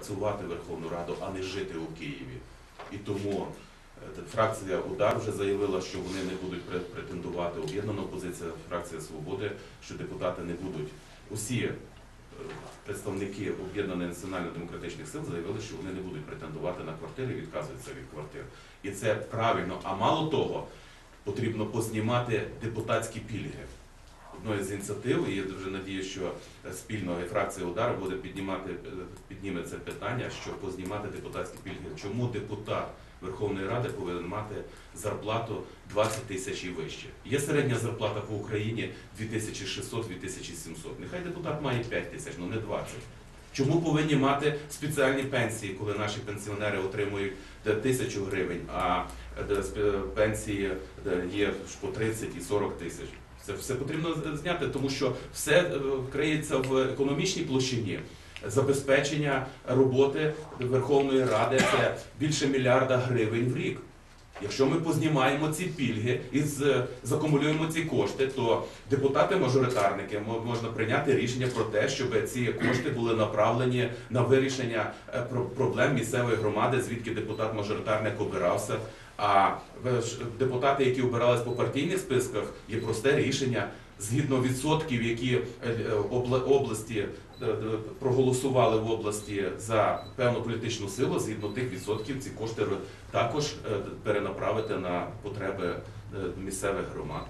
працювати Верховну Раду, а не жити у Києві. І тому е, фракція Удар вже заявила, що вони не будуть претендувати. Об'єднана опозиція, фракція Свободи, що депутати не будуть. Усі е, представники об'єднаних національно-демократичних сил заявили, що вони не будуть претендувати на квартири, відказуються від квартир. І це правильно. А мало того, потрібно познімати депутатські пільги. Одною з ініціатив, і я дуже надію, що е, спільно і фракція Удар буде піднімати е, підніме це питання, щоб познімати депутатські пільги. Чому депутат Верховної Ради повинен мати зарплату 20 тисяч і вище? Є середня зарплата по Україні 2600-2700. Нехай депутат має 5 тисяч, але не 20. Чому повинні мати спеціальні пенсії, коли наші пенсіонери отримують тисячу гривень, а пенсії є по 30 і 40 тисяч? Це все потрібно зняти, тому що все е, криється в економічній площині. Забезпечення роботи Верховної Ради це більше мільярда гривень в рік. Якщо ми познімаємо ці пільги і закумулюємо ці кошти, то депутати-мажоритарники мо- можна прийняти рішення про те, щоб ці кошти були направлені на вирішення е, про- проблем місцевої громади, звідки депутат-мажоритарник обирався. А депутати, які обирались по партійних списках, є просте рішення згідно відсотків, які е, області е, проголосували в області за певну політичну силу, згідно тих відсотків ці кошти також е, перенаправити на потреби місцевих громад.